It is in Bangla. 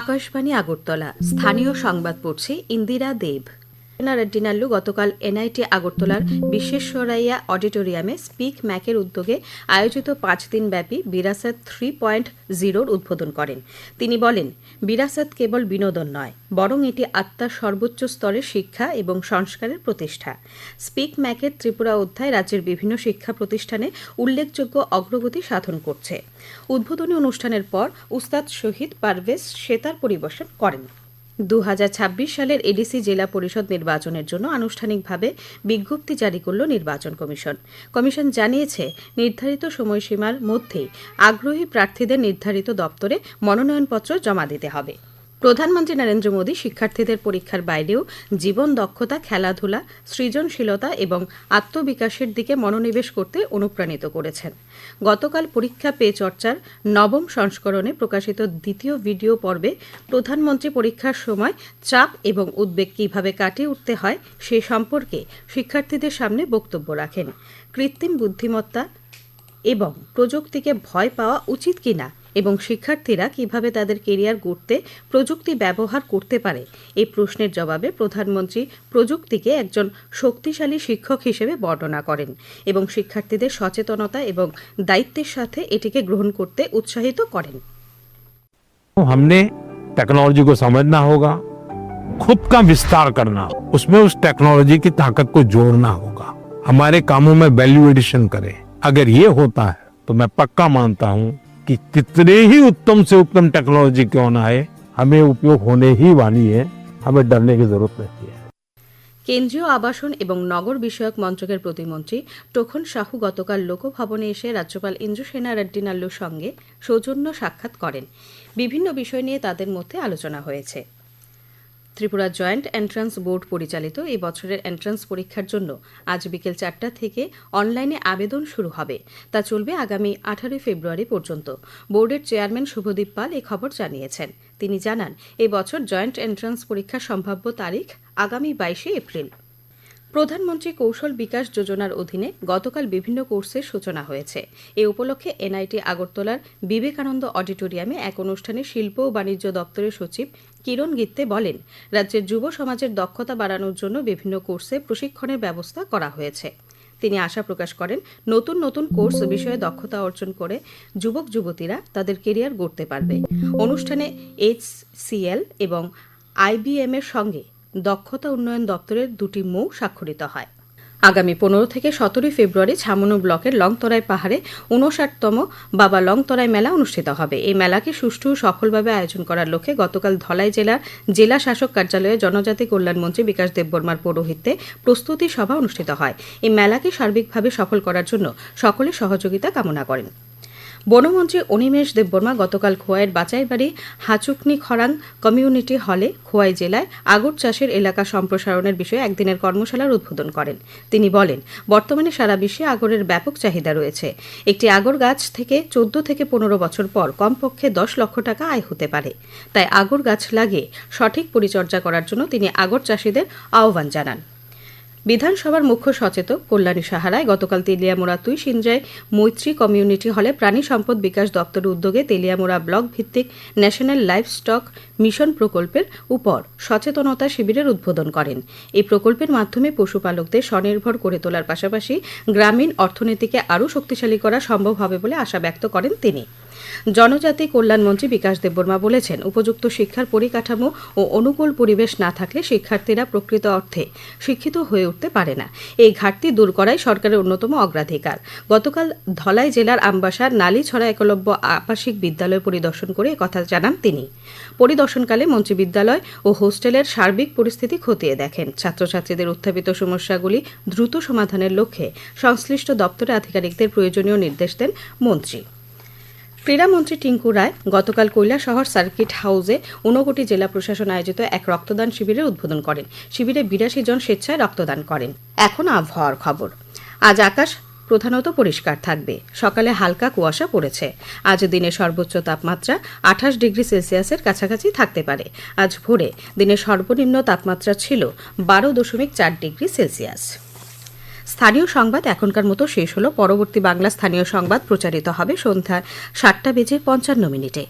আকাশবাণী আগরতলা। স্থানীয় সংবাদ পড়ছে ইন্দিরা দেব। রেড্ডিনাল্লু গতকাল এনআইটি আগরতলার বিশ্বেশ্বরাইয়া অডিটোরিয়ামে স্পিক ম্যাকের উদ্যোগে আয়োজিত পাঁচ দিনব্যাপী বিরাসত থ্রি পয়েন্ট জিরোর উদ্বোধন করেন। তিনি বলেন, বিরাসত কেবল বিনোদন নয়, বরং এটি আত্মার সর্বোচ্চ স্তরের শিক্ষা এবং সংস্কারের প্রতিষ্ঠা। স্পিক ম্যাকের ত্রিপুরা অধ্যায় রাজ্যের বিভিন্ন শিক্ষা প্রতিষ্ঠানে উল্লেখযোগ্য অগ্রগতি সাধন করছে। উদ্বোধনী অনুষ্ঠানের পর উস্তাদ শহীদ পারভেজ সেতার পরিবেশন করেন। দু হাজার ছাব্বিশ সালের এডিসি জেলা পরিষদ নির্বাচনের জন্য আনুষ্ঠানিকভাবে বিজ্ঞপ্তি জারি করল নির্বাচন কমিশন। কমিশন জানিয়েছে, নির্ধারিত সময়সীমার মধ্যেই আগ্রহী প্রার্থীদের নির্ধারিত দপ্তরে মনোনয়নপত্র জমা দিতে হবে। প্রধানমন্ত্রী নরেন্দ্র মোদী শিক্ষার্থীদের পরীক্ষার বাইরেও জীবন দক্ষতা, খেলাধুলা, সৃজনশীলতা এবং আত্মবিকাশের দিকে মনোনিবেশ করতে অনুপ্রাণিত করেছেন। গতকাল পরীক্ষা পে চর্চার নবম সংস্করণে প্রকাশিত দ্বিতীয় ভিডিও পর্বে প্রধানমন্ত্রী পরীক্ষার সময় চাপ এবং উদ্বেগ কীভাবে কাটিয়ে উঠতে হয় সে সম্পর্কে শিক্ষার্থীদের সামনে বক্তব্য রাখেন। কৃত্রিম বুদ্ধিমত্তা এবং প্রযুক্তিকে ভয় পাওয়া উচিত কিনা এবং শিক্ষার্থীরা কিভাবে তাদের কেরিয়ার গড়তে প্রযুক্তি ব্যবহার করতে পারে এই প্রশ্নের জবাবে প্রধানমন্ত্রী প্রযুক্তিকে একজন শক্তিশালী শিক্ষক হিসেবে বর্ণনা করেন এবং শিক্ষার্থীদের সচেতনতা এবং দায়িত্বের সাথে এটিকে গ্রহণ করতে উৎসাহিত করেন तो हमने टेक्नोलॉजी को समझना होगा खुद का विस्तार करना उसमें उस टेक्नोलॉजी की ताकत को जोड़ना होगा हमारे कामों में वैल्यू एडिशन करें अगर ये होता है तो मैं पक्का मानता हूं कि कितने ही उत्तम से उत्तम टेक्नोलॉजी क्यों ना आए हमें उपयोग होने ही वाली है हमें डरने की जरूरत नहीं है কেন্দ্রীয় আবাসন এবং নগর বিষয়ক মন্ত্রকের প্রতিমন্ত্রী টোখন সাহু গতকাল লোকভবনে এসে রাজ্যপাল ইন্দ্রসেনা রেড্ডি নাল্লুর সঙ্গে সৌজন্য সাক্ষাৎ করেন বিভিন্ন বিষয় নিয়ে তাদের মধ্যে আলোচনা হয়েছে ত্রিপুরা জয়েন্ট এন্ট্রান্স বোর্ড পরিচালিত এই বছরের এন্ট্রান্স পরীক্ষার জন্য আজ বিকেল চারটা থেকে অনলাইনে আবেদন শুরু হবে। তা চলবে আগামী আঠারোই ফেব্রুয়ারি পর্যন্ত। বোর্ডের চেয়ারম্যান শুভদীপ পাল এ খবর জানিয়েছেন। তিনি জানান এবছর বছর জয়েন্ট এন্ট্রান্স পরীক্ষার সম্ভাব্য তারিখ আগামী বাইশে এপ্রিল। প্রধানমন্ত্রী কৌশল বিকাশ যোজনার অধীনে গতকাল বিভিন্ন কোর্সের সূচনা হয়েছে। এ উপলক্ষে এনআইটি আগরতলার বিবেকানন্দ অডিটোরিয়ামে এক অনুষ্ঠানে শিল্প ও বাণিজ্য দপ্তরের সচিব কিরণ গিত্তে বলেন, রাজ্যের যুব সমাজের দক্ষতা বাড়ানোর জন্য বিভিন্ন কোর্সে প্রশিক্ষণের ব্যবস্থা করা হয়েছে। তিনি আশা প্রকাশ করেন, নতুন নতুন কোর্স বিষয়ে দক্ষতা অর্জন করে যুবক যুবতীরা তাদের কেরিয়ার গড়তে পারবে। অনুষ্ঠানে এইচসিএল এবং আইবিএম এর সঙ্গে দক্ষতা উন্নয়ন দপ্তরের দুটি মৌ স্বাক্ষরিত হয়। আগামী পনেরো থেকে সতেরোই ফেব্রুয়ারি ছামনু ব্লকের লংতরাই পাহাড়ে উনষাটতম বাবা লংতরাই মেলা অনুষ্ঠিত হবে। এই মেলাকে সুষ্ঠু, সফলভাবে আয়োজন করার লক্ষ্যে গতকাল ধলাই জেলার জেলা শাসক কার্যালয়ে জনজাতি কল্যাণ মন্ত্রী বিকাশ দেববর্মার পৌরোহিত্যে প্রস্তুতি সভা অনুষ্ঠিত হয়। এই মেলাকে সার্বিকভাবে সফল করার জন্য সকলের সহযোগিতা কামনা করেন। বনমন্ত্রী অনিমেষ দেববর্মা গতকাল খোয়াইয়ের বাচাইবাড়ি হাচুকনি খরাং কমিউনিটি হলে খোয়াই জেলায় আগর চাষের এলাকা সম্প্রসারণের বিষয়ে একদিনের কর্মশালার উদ্বোধন করেন। তিনি বলেন, বর্তমানে সারা বিশ্বে আগরের ব্যাপক চাহিদা রয়েছে। একটি আগর গাছ থেকে চোদ্দ থেকে পনেরো বছর পর কমপক্ষে দশ লক্ষ টাকা আয় হতে পারে। তাই আগর গাছ লাগিয়ে সঠিক পরিচর্যা করার জন্য তিনি আগর চাষিদের আহ্বান জানান। বিধানসভার মুখ্য সচেতক কল্যাণী সাহারায় গতকাল তেলিয়ামোড়া তুই সিনজায় মৈত্রী কমিউনিটি হলে প্রাণী সম্পদ বিকাশ দপ্তরের উদ্যোগে তেলিয়ামোড়া ব্লক ভিত্তিক ন্যাশনাল লাইফ স্টক মিশন প্রকল্পের উপর সচেতনতা শিবিরের উদ্বোধন করেন। এই প্রকল্পের মাধ্যমে পশুপালকদের স্বনির্ভর করে তোলার পাশাপাশি গ্রামীণ অর্থনীতিকে আরও শক্তিশালী করা সম্ভব হবে বলে আশা ব্যক্ত করেন তিনি। জনজাতি কল্যাণমন্ত্রী বিকাশ দেববর্মা বলেছেন, উপযুক্ত শিক্ষার পরিকাঠামো ও অনুকূল পরিবেশ না থাকলে শিক্ষার্থীরা প্রকৃত অর্থে শিক্ষিত হয়ে উঠতে পারে না। এই ঘাটতি দূর করাই সরকারের অন্যতম অগ্রাধিকার। গতকাল ধলাই জেলার আমবাসার নালীছড়া একলব্য আবাসিক বিদ্যালয় পরিদর্শন করে কথা জানান তিনি। পরিদর্শনকালে মন্ত্রী বিদ্যালয় ও হোস্টেলের সার্বিক পরিস্থিতি খতিয়ে দেখেন। ছাত্রছাত্রীদের উত্থাপিত সমস্যাগুলি দ্রুত সমাধানের লক্ষ্যে সংশ্লিষ্ট দপ্তরের আধিকারিকদের প্রয়োজনীয় নির্দেশ দেন মন্ত্রী। ক্রীড়ামন্ত্রী টিঙ্কু রায় গতকাল কৈলাসহর সার্কিট হাউসে ঊনকোটি জেলা প্রশাসন আয়োজিত এক রক্তদান শিবিরের উদ্বোধন করেন। শিবিরে বিরাশি জন স্বেচ্ছায় রক্তদান করেন। এখন আবহাওয়ার খবর। আজ আকাশ প্রধানত পরিষ্কার থাকবে। সকালে হালকা কুয়াশা পড়েছে। আজ দিনের সর্বোচ্চ তাপমাত্রা আঠাশ ডিগ্রি সেলসিয়াসের কাছাকাছি থাকতে পারে। আজ ভোরে দিনের সর্বনিম্ন তাপমাত্রা ছিল বারো দশমিক চার ডিগ্রি সেলসিয়াস। স্থানীয় সংবাদ এখনকার মতো শেষ হলো। পরবর্তী বাংলা স্থানীয় সংবাদ প্রচারিত হবে সন্ধ্যা সাতটা বেজে পঞ্চান্ন মিনিটে।